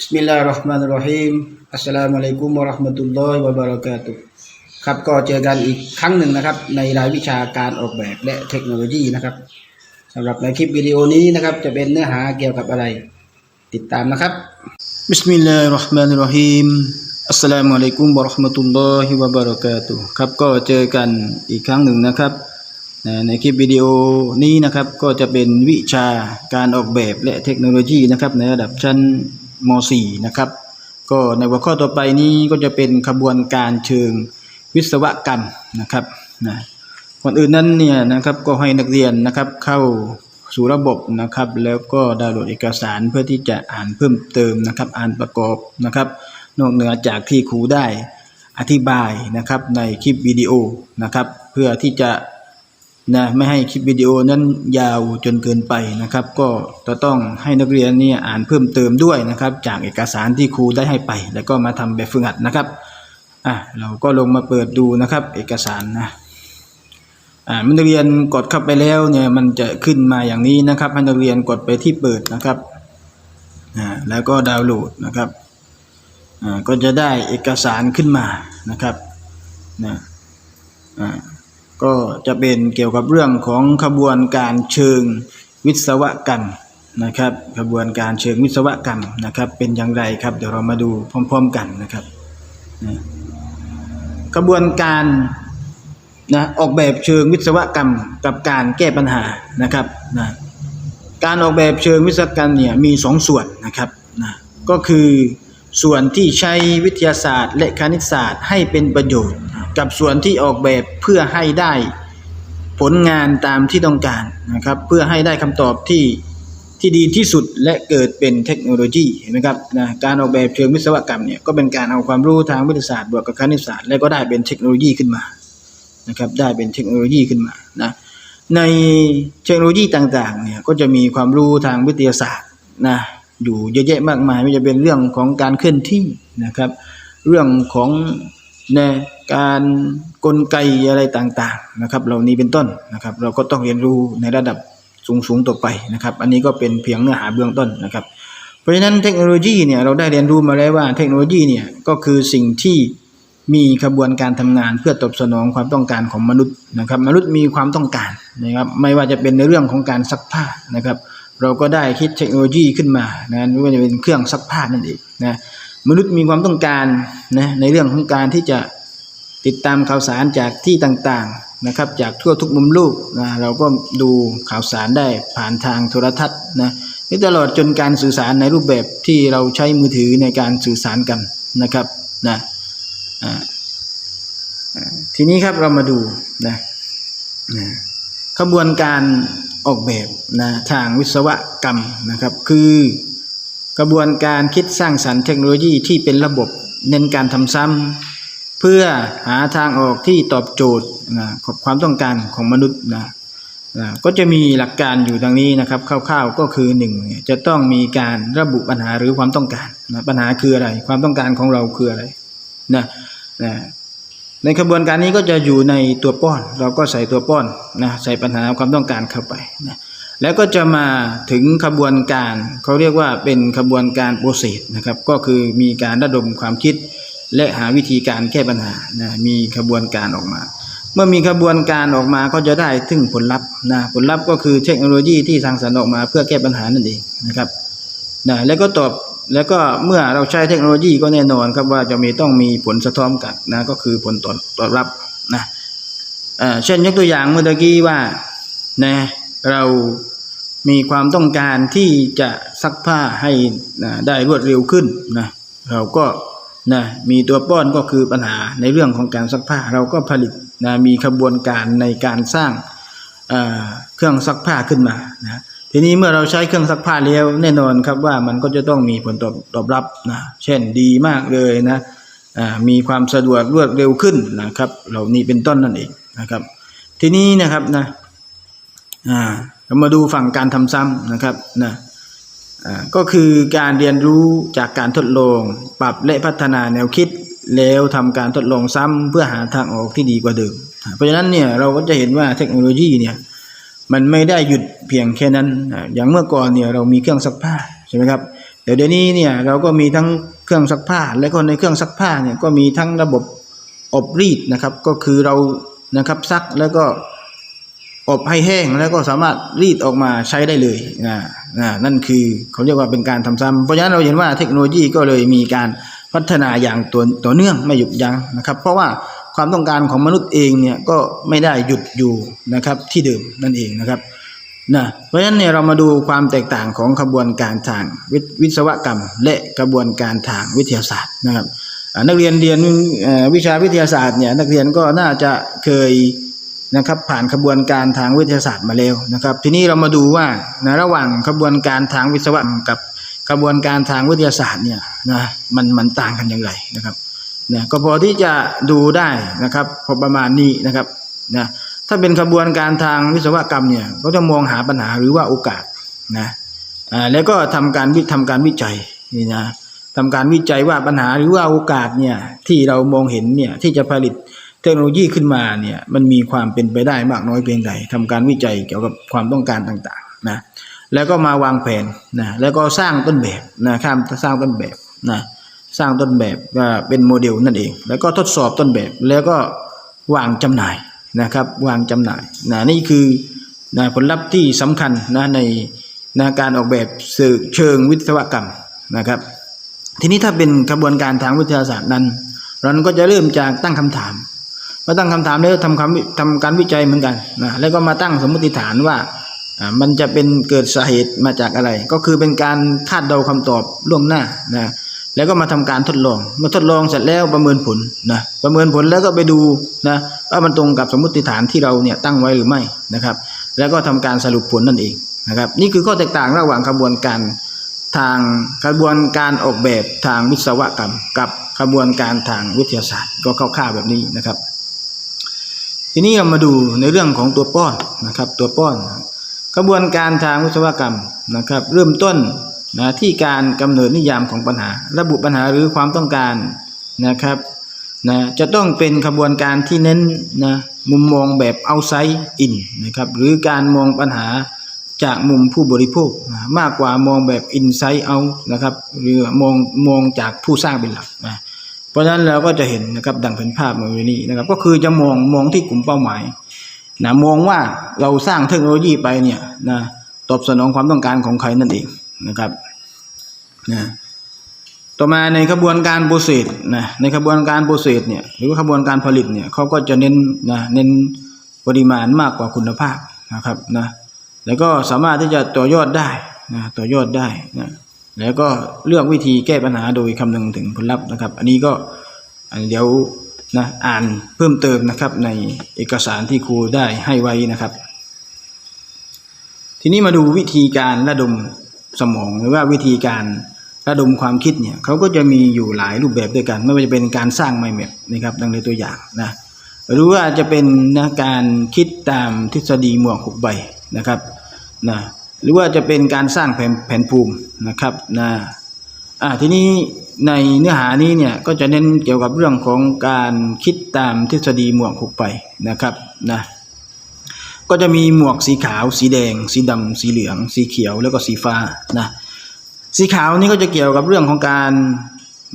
Bismillahirrahmanirrahim Assalamualaikum warahmatullahi wabarakatuh ครับก็เจอกันอีกครั้งหนึ่งนะครับ ในรายวิชาการออกแบบและเทคโนโลยีนะครับสำหรับในคลิปวิดีโอนี้นะครับ จะเป็นเนื้อหาเกี่ยวกับอะไร ติดตามนะครับ Bismillahirrahmanirrahim Assalamualaikum warahmatullahi wabarakatuh ครับก็เจอกันอีกครั้งหนึ่งนะครับในคลิปวิดีโอนี้นะครับก็จะเป็นวิชาการออกแบบและเทคโนโลยีนะครับในระดับชั้น ม .4 นะครับ ก็ในหัวข้อต่อไปนี้ก็จะเป็นขบวนการเชิงวิศวกรรมนะครับนะก่อนอื่นนั้นเนี่ยนะครับก็ให้นักเรียนนะครับเข้าสู่ระบบนะครับ แล้วก็ดาวน์โหลดเอกสารเพื่อที่จะอ่านเพิ่มเติมนะครับ อ่านประกอบนะครับ นอกเหนือจากที่ครูได้อธิบายนะครับในคลิปวิดีโอนะครับ เพื่อที่จะ นะไม่ให้คลิปวิดีโอนั้นยาวจนเกินไปนะครับ ก็จะต้องให้นักเรียนเนี่ยอ่านเพิ่มเติมด้วยนะครับ จากเอกสารที่ครูได้ให้ไป แล้วก็มาทำแบบฝึกหัดนะครับอะเราก็ลงมาเปิดดูนะครับ เอกสารนะอ่าเมื่อนักเรียนกดเข้าไปแล้วเนี่ยมันจะขึ้นมาอย่างนี้นะครับให้นักเรียนกดไปที่เปิดนะครับอ่าแล้วก็ดาวน์โหลดนะครับอ่าก็จะได้เอกสารขึ้นมานะครับนะอ่า ก็จะเป็นเกี่ยวกับเรื่องของขบวนการเชิงวิศวกรรมนะครับขบวนการเชิงวิศวกรรมนะครับ เป็นอย่างไรครับ เดี๋ยวเรามาดูพร้อม ๆกันนะครับนะกระบวนการนะออกแบบเชิงวิศวกรรมกับการแก้ปัญหานะครับนะการออกแบบเชิงวิศวกรรมเนี่ยมีสองส่วนนะครับนะก็คือส่วนที่ใช้วิทยาศาสตร์ และคณิตศาสตร์ให้เป็นประโยชน์ กับส่วนที่ออกแบบเพื่อให้ได้ผลงานตามที่ต้องการนะครับ เพื่อให้ได้คำตอบที่ที่ดีที่สุดและเกิดเป็นเทคโนโลยีเห็นไหมครับนะการออกแบบเชิงวิศวกรรมเนี่ยก็เป็นการเอาความรู้ทางวิทยาศาสตร์บวกกับคณิตศาสตร์ แล้วก็ได้เป็นเทคโนโลยีขึ้นมานะครับได้เป็นเทคโนโลยีขึ้นมานะในเทคโนโลยีต่างๆเนี่ยก็จะมีความรู้ทางวิทยาศาสตร์นะอยู่เยอะแยะมากมายไม่ว่าจะเป็นเรื่องของการเคลื่อนที่นะครับ เรื่องของ ในการกลไกอะไรต่างๆนะครับ เหล่านี้เป็นต้นนะครับ เราก็ต้องเรียนรู้ในระดับสูงๆต่อไปนะครับ อันนี้ก็เป็นเพียงเนื้อหาเบื้องต้นนะครับ เพราะฉะนั้นเทคโนโลยีเนี่ยเราได้เรียนรู้มาแล้วว่าเทคโนโลยีเนี่ยก็คือสิ่งที่มีกระบวนการทำงานเพื่อตอบสนองความต้องการของมนุษย์นะครับ มนุษย์มีความต้องการนะครับ ไม่ว่าจะเป็นในเรื่องของการซักผ้านะครับ เราก็ได้คิดเทคโนโลยีขึ้นมานะไม่ว่าจะเป็นเครื่องซักผ้านั่นเองนะ มนุษย์มีความต้องการนะในเรื่องของการที่จะติดตามข่าวสารจากที่ต่างๆนะครับ จากทั่วทุกมุมโลกนะเราก็ดูข่าวสารได้ผ่านทางโทรทัศน์นะนี่ตลอดจนการสื่อสารในรูปแบบที่เราใช้มือถือในการสื่อสารกันนะครับนะอ่าทีนี้ครับเรามาดูนะนะขบวนการออกแบบนะทางวิศวกรรมนะครับ คือ กระบวนการคิดสร้างสรรค์เทคโนโลยีที่เป็นระบบเน้นการทำซ้ำเพื่อหาทางออกที่ตอบโจทย์นะของความต้องการของมนุษย์นะนะก็จะมีหลักการอยู่ดังนี้นะครับคร่าวๆก็คือหนึ่งจะต้องมีการระบุปัญหาหรือความต้องการนะปัญหาคืออะไร ความต้องการของเราคืออะไรนะนะในกระบวนการนี้ก็จะอยู่ในตัวป้อน เราก็ใส่ตัวป้อนนะใส่ปัญหาความต้องการเข้าไปนะ แล้วก็จะมาถึงขบวนการเขาเรียกว่าเป็นขบวนการโปรเซสนะครับ ก็คือมีการระดมความคิด และหาวิธีการแก้ปัญหานะมีขบวนการออกมา เมื่อมีขบวนการออกมาก็จะได้ถึงผลลัพธ์นะผลลัพธ์ก็คือเทคโนโลยีที่สร้างสรรค์ออกมาเพื่อแก้ปัญหานั่นเองนะครับนะแล้วก็ตอบแล้วก็เมื่อเราใช้เทคโนโลยีก็แน่นอนครับว่าจะมีต้องมีผลสะท้อนกลับนะก็คือผลตอบตอบรับนะเช่นยกตัวอย่างเมื่อกี้ว่านะเรา มีความต้องการที่จะซักผ้าให้นะได้รวดเร็วขึ้นนะเราก็นะมีตัวป้อนก็คือปัญหาในเรื่องของการซักผ้า เราก็ผลิตนะมีขบวนการในการสร้างอ่าเครื่องซักผ้าขึ้นมานะทีนี้เมื่อเราใช้เครื่องซักผ้าแล้วแน่นอนครับว่ามันก็จะต้องมีผลตอบตอบรับนะเช่นดีมากเลยนะมีความสะดวกรวดเร็วขึ้นนะครับ เหล่านี้เป็นต้นนั่นเองนะครับ ทีนี้นะครับนะอ่า เรามาดูฝั่งการทำซ้ำนะครับนะก็คือการเรียนรู้จากการทดลอง ปรับและพัฒนาแนวคิด แล้วทำการทดลองซ้ำเพื่อหาทางออกที่ดีกว่าเดิม เพราะฉะนั้นเนี่ยเราก็จะเห็นว่าเทคโนโลยีเนี่ยมันไม่ได้หยุดเพียงแค่นั้น อย่างเมื่อก่อนเนี่ยเรามีเครื่องซักผ้าใช่ไหมครับแต่แต่เดี๋ยวนี้เนี่ยเราก็มีทั้งเครื่องซักผ้า และก็ในเครื่องซักผ้าเนี่ยก็มีทั้งระบบอบรีดนะครับ ก็คือเรานะครับซักแล้วก็ อบให้แห้งแล้วก็สามารถรีดออกมาใช้ได้เลยนะนะนั่นคือเขาเรียกว่าเป็นการทำซ้ำเพราะฉะนั้นเราเห็นว่าเทคโนโลยีก็เลยมีการพัฒนาอย่างตัวต่อเนื่องไม่หยุดยั้งนะครับ เพราะว่าความต้องการของมนุษย์เองเนี่ยก็ไม่ได้หยุดอยู่นะครับที่เดิมนั่นเองนะครับนะเพราะฉะนั้นเนี่ยเรามาดูความแตกต่างของขบวนการทางวิทวิศวกรรม และกระบวนการทางวิทยาศาสตร์นะครับนักเรียนเรียนวิชาวิทยาศาสตร์เนี่ยนักเรียนก็น่าจะเคย นะครับผ่านขบวนการทางวิทยาศาสตร์มาแล้วนะครับ ทีนี้เรามาดูว่านะระหว่างขบวนการทางวิศวกรรมกับกระบวนการทางวิทยาศาสตร์เนี่ยนะมันมันต่างกันอย่างไรนะครับนะก็พอที่จะดูได้นะครับพอประมาณนี้นะครับนะถ้าเป็นขบวนการทางวิศวกรรมเนี่ยก็จะมองหาปัญหาหรือว่าโอกาสนะอ่าแล้วก็ทำการวิทำการวิจัยนี่นะทำการวิจัยว่าปัญหาหรือว่าโอกาสเนี่ยที่เรามองเห็นเนี่ยที่จะผลิต เทคโนโลยีขึ้นมาเนี่ยมันมีความเป็นไปได้มากน้อยเพียงใดทำการวิจัยเกี่ยวกับความต้องการต่างๆนะแล้วก็มาวางแผนนะแล้วก็สร้างต้นแบบนะข้ามสร้างต้นแบบนะสร้างต้นแบบเป็นโมเดลนั่นเอง แล้วก็ทดสอบต้นแบบแล้วก็วางจำหน่ายนะครับวางจำหน่ายนะนี่คือนะผลลัพธ์ที่สำคัญนะในนะการออกแบบสื่อเชิงวิศวกรรมนะครับ ทีนี้ถ้าเป็นกระบวนการทางวิทยาศาสตร์นั้น เราก็จะเริ่มจากตั้งคำถาม มาตั้งคำถามแล้วทำคำทำการวิจัยเหมือนกันนะแล้วก็มาตั้งสมมติฐานว่ามันจะเป็นเกิดสาเหตุมาจากอะไร ก็คือเป็นการคาดเดาคำตอบล่วงหน้านะแล้วก็มาทำการทดลองเมื่อทดลองเสร็จแล้วประเมินผลนะประเมินผลแล้วก็ไปดูนะว่ามันตรงกับสมมติฐานที่เราเนี่ยตั้งไว้หรือไม่นะครับ แล้วก็ทำการสรุปผลนั่นเองนะครับ นี่คือข้อแตกต่างระหว่างกระบวนการทางกระบวนการออกแบบทางวิศวกรรม กับกระบวนการทางวิทยาศาสตร์ ก็คร่าวๆแบบนี้นะครับ ทีนี้เรามาดูในเรื่องของตัวป้อนนะครับ ตัวป้อนกระบวนการทางวิศวกรรมนะครับ เริ่มต้นนะที่การกำเนิดนิยามของปัญหา ระบุปัญหาหรือความต้องการนะครับนะจะต้องเป็นกระบวนการที่เน้นนะมุมมองแบบ outside in นะครับหรือการมองปัญหาจากมุมผู้บริโภคนะมากกว่ามองแบบ inside out นะครับหรือมองมองจากผู้สร้างเป็นหลักนะ เพราะฉะนั้นเราก็จะเห็นนะครับดังเป็นภาพมาอยู่นี้นะครับ ก็คือจะมองมองที่กลุ่มเป้าหมายนะมองว่าเราสร้างเทคโนโลยีไปเนี่ยนะตอบสนองความต้องการของใครนั่นเองนะครับนะต่อมาในกระบวนการโปรเซสนะในกระบวนการโปรเซสเนี่ยหรือว่ากระบวนการผลิตเนี่ยเขาก็จะเน้นนะเน้นปริมาณมากกว่าคุณภาพนะครับนะแล้วก็สามารถที่จะต่อยอดได้นะต่อยอดได้นะ แล้วก็เลือกวิธีแก้ปัญหาโดยคำนึงถึงผลลัพธ์นะครับ อันนี้ก็อันเดี๋ยวนะอ่านเพิ่มเติมนะครับในเอกสารที่ครูได้ให้ไว้นะครับ ทีนี้มาดูวิธีการระดมสมองหรือว่าวิธีการระดมความคิดเนี่ยเขาก็จะมีอยู่หลายรูปแบบด้วยกัน ไม่ว่าจะเป็นการสร้างไมล์แมปนะครับดังในตัวอย่างนะหรือว่าจะเป็นนะการคิดตามทฤษฎีหมวกหกใบนะครับนะ หรือว่าจะเป็นการสร้างแผนแผนภูมินะครับนะอ่าทีนี้ในเนื้อหานี้เนี่ยก็จะเน้นเกี่ยวกับเรื่องของการคิดตามทฤษฎีหมวกหกไปนะครับนะก็จะมีหมวกสีขาว สีแดง สีดำสีเหลือง สีเขียวแล้วก็สีฟ้านะสีขาวนี่ก็จะเกี่ยวกับเรื่องของการ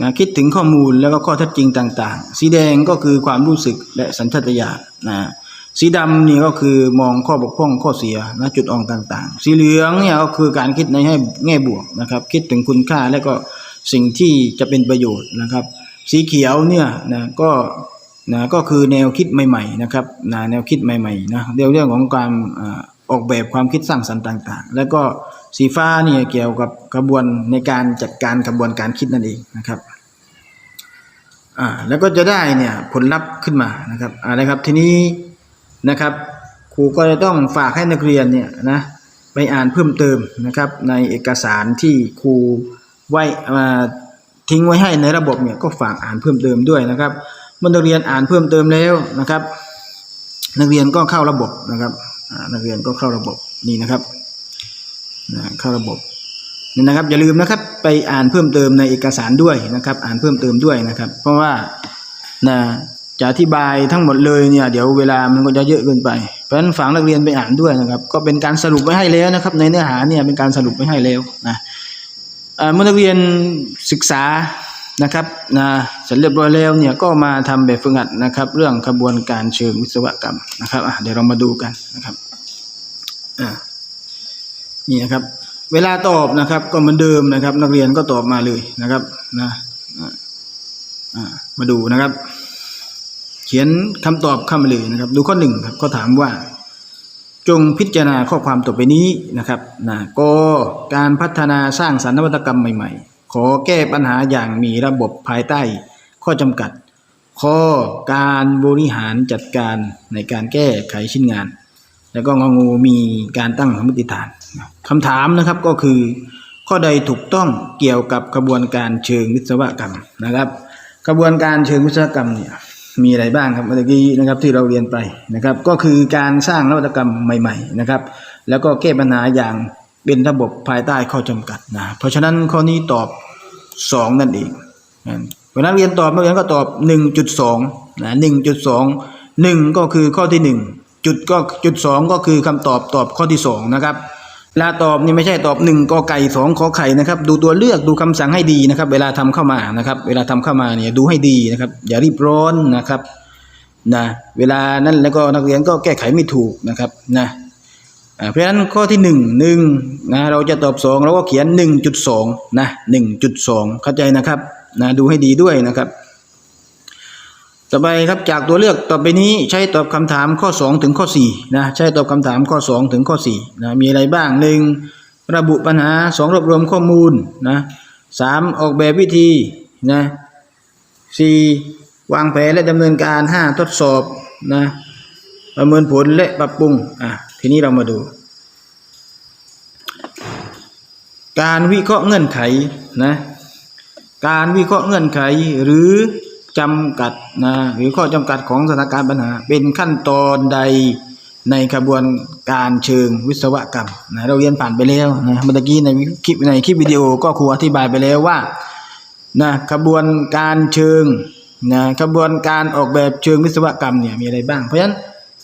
นะคิดถึงข้อมูลแล้วก็ข้อเท็จจริงต่าง ๆ สีแดงก็คือความรู้สึกและสัญชาตญาณนะ สีดำนี่ก็คือมองข้อบกพร่องข้อเสียนะจุดอ่อนต่างๆ สีเหลืองเนี่ยก็คือการคิดในให้แง่บวกนะครับ คิดถึงคุณค่าและก็สิ่งที่จะเป็นประโยชน์นะครับ สีเขียวเนี่ยนะก็นะก็คือแนวคิดใหม่ๆนะครับนะแนวคิดใหม่ๆนะเรื่องเรื่องของการอออกแบบความคิดสร้างสรรค์ต่าง ๆ แล้วก็สีฟ้าเนี่ยเกี่ยวกับกระบวนในการจัดการกระบวนการคิดนั่นเองนะครับอ่าแล้วก็จะได้เนี่ยผลลัพธ์ขึ้นมานะครับอ่านะครับทีนี้ นะครับ ครูก็จะต้องฝากให้นักเรียนเนี่ยนะไปอ่านเพิ่มเติมนะครับ ในเอกสารที่ครูไว้มาทิ้งไว้ให้ในระบบเนี่ยก็ฝากอ่านเพิ่มเติมด้วยนะครับ เมื่อนักเรียนอ่านเพิ่มเติมแล้วนะครับ นักเรียนก็เข้าระบบนะครับนักเรียนก็เข้าระบบนี่นะครับเข้าระบบนี่นะครับ อย่าลืมนะครับไปอ่านเพิ่มเติมในเอกสารด้วยนะครับ อ่านเพิ่มเติมด้วยนะครับ เพราะว่านะ จะอธิบายทั้งหมดเลยเนี่ยเดี๋ยวเวลามันก็จะเยอะเกินไป เพราะฉะนั้นฝากนักเรียนไปอ่านด้วยนะครับ ก็เป็นการสรุปไว้ให้แล้วนะครับ ในเนื้อหาเนี่ยเป็นการสรุปไว้ให้แล้วนะเมื่อนักเรียนศึกษานะครับนะเสร็จเรียบร้อยแล้วเนี่ยก็มาทำแบบฝึกหัดนะครับ เรื่องขบวนการเชิงวิศวกรรมนะครับเดี๋ยวเรามาดูกันนะครับนี่นะครับ เวลาตอบนะครับ ก็เหมือนเดิมนะครับ นักเรียนก็ตอบมาเลยนะครับนะมาดูนะครับ เขียนคำตอบเข้ามาเลยนะครับ ดูข้อหนึ่งครับเขาถามว่า จงพิจารณาข้อความต่อไปนี้นะครับนะก็การพัฒนาสร้างสรรค์นวัตกรรมใหม่ ๆ ขอแก้ปัญหาอย่างมีระบบภายใต้ข้อจำกัด ข้อการบริหารจัดการในการแก้ไขชิ้นงาน แล้วก็งองูมีการตั้งสมมติฐานคำถามนะครับก็คือ ข้อใดถูกต้องเกี่ยวกับกระบวนการเชิงวิศวกรรมนะครับ กระบวนการเชิงวิศวกรรมเนี่ย มีอะไรบ้างครับเมื่อกี้นะครับที่เราเรียนไปนะครับ ก็คือการสร้างนวัตกรรมใหม่ๆนะครับ แล้วก็แก้ปัญหาอย่างเป็นระบบภายใต้ข้อจำกัดนะเพราะฉะนั้นข้อนี้ตอบ 2 นั่นเองนะเวลาเรียนตอบนักเรียนก็ตอบ 1.2นะ1.2 1 ก็คือข้อที่ 1 จุดก็จุด2ก็คือคำตอบตอบข้อที่ 2 นะครับ เวลาตอบนี่ไม่ใช่ตอบหนึ่งกอไก่สองขอไข่นะครับ ดูตัวเลือกดูคำสั่งให้ดีนะครับ เวลาทำเข้ามานะครับ เวลาทำเข้ามาเนี่ยดูให้ดีนะครับ อย่ารีบร้อนนะครับนะเวลานั้นแล้วก็นักเรียนก็แก้ไขไม่ถูกนะครับนะเพราะฉะนั้นข้อที่หนึ่งหนึ่งนะเราจะตอบสองเราก็เขียนหนึ่งจุดสองนะหนึ่งจุดสองเข้าใจนะครับนะดูให้ดีด้วยนะครับ ต่อไปครับจากตัวเลือกต่อไปนี้ใช้ตอบคำถามข้อ 2 ถึงข้อ4นะใช้ตอบคำถามข้อ 2 ถึงข้อ4นะมีอะไรบ้างหนึ่งระบุปัญหาสองรวบรวมข้อมูลนะสามออกแบบวิธีนะสี่วางแผนและดำเนินการห้าทดสอบนะประเมินผลและปรับปรุงอะทีนี้เรามาดู การวิเคราะห์เงื่อนไขนะการวิเคราะห์เงื่อนไขหรือ จำกัดนะหรือข้อจำกัดของสถานการณ์ปัญหา เป็นขั้นตอนใดในกระบวนการเชิงวิศวกรรมนะเราเรียนผ่านไปแล้วนะเมื่อกี้ในคลิปในคลิปวิดีโอก็ครูอธิบายไปแล้วว่านะกระบวนการเชิงนะกระบวนการออกแบบเชิงวิศวกรรมเนี่ยมีอะไรบ้าง เพราะฉะนั้น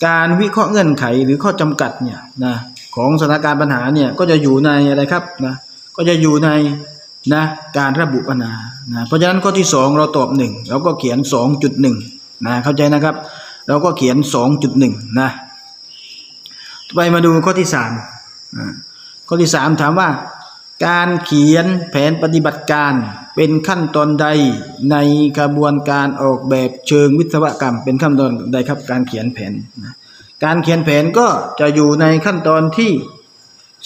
การวิเคราะห์เงื่อนไขหรือข้อจำกัดเนี่ยนะของสถานการณ์ปัญหาเนี่ยก็จะอยู่ในอะไรครับนะก็จะอยู่ในนะการระบุปัญหา นะเพราะฉะนั้นข้อที่สองเราตอบหนึ่งเราก็เขียนสองจุดหนึ่งนะเข้าใจนะครับ เราก็เขียนสองจุดหนึ่งนะไปมาดูข้อที่สามข้อที่สามถามว่า การเขียนแผนปฏิบัติการเป็นขั้นตอนใดในกระบวนการออกแบบเชิงวิศวกรรม เป็นขั้นตอนใดครับการเขียนแผนนะการเขียนแผนก็จะอยู่ในขั้นตอนที่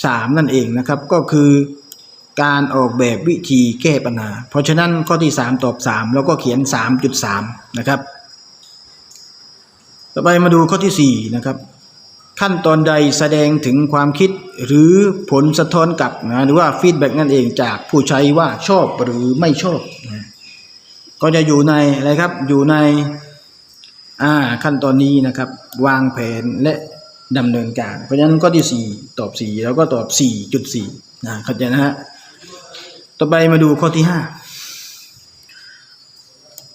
สามนั่นเองนะครับ ก็คือ การออกแบบวิธีแก้ปัญหา เพราะฉะนั้นข้อที่ 3 ตอบ 3 แล้วก็เขียน 3.3 นะครับ ต่อไปมาดูข้อที่ 4 นะครับ ขั้นตอนใดแสดงถึงความคิดหรือผลสะท้อนกลับนะหรือว่าฟีดแบ็กนั่นเองจากผู้ใช้ว่าชอบหรือไม่ชอบนะก็จะอยู่ในอะไรครับอยู่ในอ่าขั้นตอนนี้นะครับ วางแผนและดำเนินการ เพราะฉะนั้นข้อที่ 4 ตอบ 4 แล้วก็ตอบ 4.4นะเข้าใจนะฮะ ต่อไปมาดูข้อที่ห้า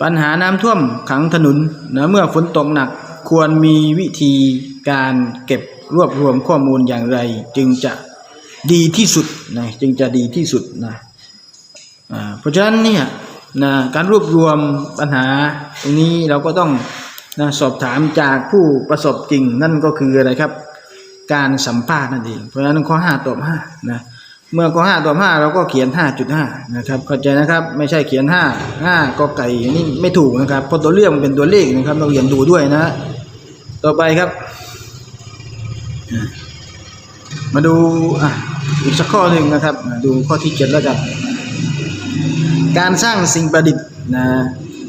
ปัญหาน้ำท่วมขังถนนนะเมื่อฝนตกหนักควรมีวิธีการเก็บรวบรวมข้อมูลอย่างไร จึงจะดีที่สุดนะจึงจะดีที่สุดนะอ่าเพราะฉะนั้นเนี่ยนะการรวบรวมปัญหาตรงนี้เราก็ต้องนะสอบถามจากผู้ประสบจริงนั่นก็คืออะไรครับ การสัมภาษณ์นั่นเองเพราะฉะนั้นข้อห้าตอบห้านะ เมื่อข้อห้าตอบห้าเราก็เขียนห้าจุดห้านะครับเข้าใจนะครับไม่ใช่เขียนห้าห้าก็ไก่อันนี้ไม่ถูกนะครับเพราะตัวเลือกมันเป็นตัวเลขนะครับเราเรียนดูด้วยนะต่อไปครับ มาดูอะอีกสักข้อหนึ่งนะครับ ดูข้อที่เจ็ดแล้วกันการสร้างสิ่งประดิษฐ์นะ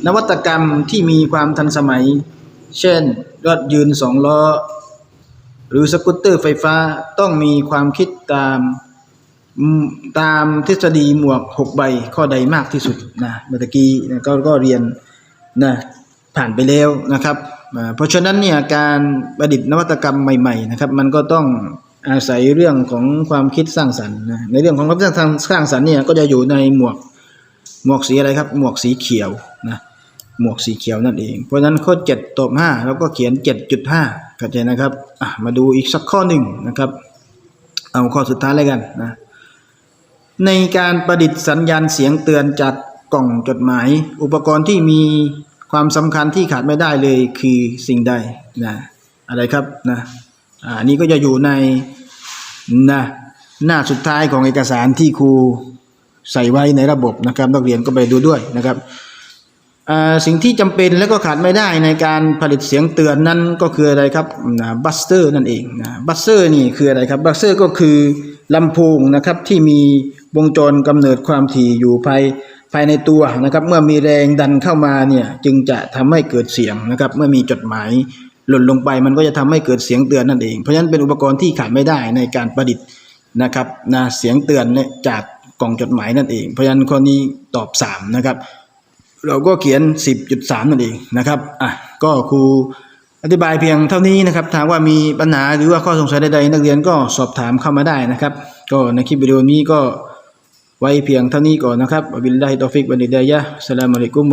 นวัตกรรมที่มีความทันสมัย เช่นรถยืนสองล้อ หรือสกูตเตอร์ไฟฟ้าต้องมีความคิดตาม ตามทฤษฎีหมวกหกใบข้อใดมากที่สุดนะเมื่อกี้นะก็ก็เรียนนะผ่านไปแล้วนะครับ เพราะฉะนั้นเนี่ยการประดิษฐ์นวัตกรรมใหม่ๆนะครับมันก็ต้องอาศัยเรื่องของความคิดสร้างสรรค์นะในเรื่องของความคิดสร้างสร้างสรรค์เนี่ยก็จะอยู่ในหมวกหมวกสีอะไรครับ หมวกสีเขียวนะหมวกสีเขียวนั่นเอง เพราะฉะนั้นข้อ7ตบ5แล้วก็เขียน 7.5เข้าใจนะครับมาดูอีกสักข้อหนึ่งนะครับ เอาข้อสุดท้ายเลยกันนะ ในการประดิษฐ์สัญญาณเสียงเตือนจากกล่องจดหมาย อุปกรณ์ที่มีความสำคัญที่ขาดไม่ได้เลยคือสิ่งใดนะอะไรครับนะอ่าอันนี้ก็จะอยู่ในนะหน้าสุดท้ายของเอกสารที่ครูใส่ไว้ในระบบนะครับนักเรียนก็ไปดูด้วยนะครับสิ่งที่จำเป็นและก็ขาดไม่ได้ในการผลิตเสียงเตือนนั้นก็คืออะไรครับบัสเตอร์นั่นเองนะบัสเตอร์นี่คืออะไรครับบัสเตอร์ก็คือลำโพงนะครับที่มี วงจรกำเนิดความถี่อยู่ภายภายในตัวนะครับ เมื่อมีแรงดันเข้ามาเนี่ยจึงจะทำให้เกิดเสียงนะครับ เมื่อมีจดหมายหล่นลงไปมันก็จะทำให้เกิดเสียงเตือนนั่นเอง เพราะฉะนั้นเป็นอุปกรณ์ที่ขาดไม่ได้ในการประดิษฐ์นะครับนะเสียงเตือนเนี่ยจากกล่องจดหมายนั่นเอง เพราะฉะนั้นข้อนี้ตอบสามนะครับ เราก็เขียน 10.3 นั่นเองนะครับอะก็ครูอธิบายเพียงเท่านี้นะครับถามว่ามีปัญหาหรือว่าข้อสงสัยใดๆนักเรียนก็สอบถามเข้ามาได้นะครับ ก็ในคลิปวิดีโอนี้ก็ ไว้เพียงเท่านี้ก่อนนะครับบิลลาฮิตอฟิกบันิดายะสลามุอะลัยกุม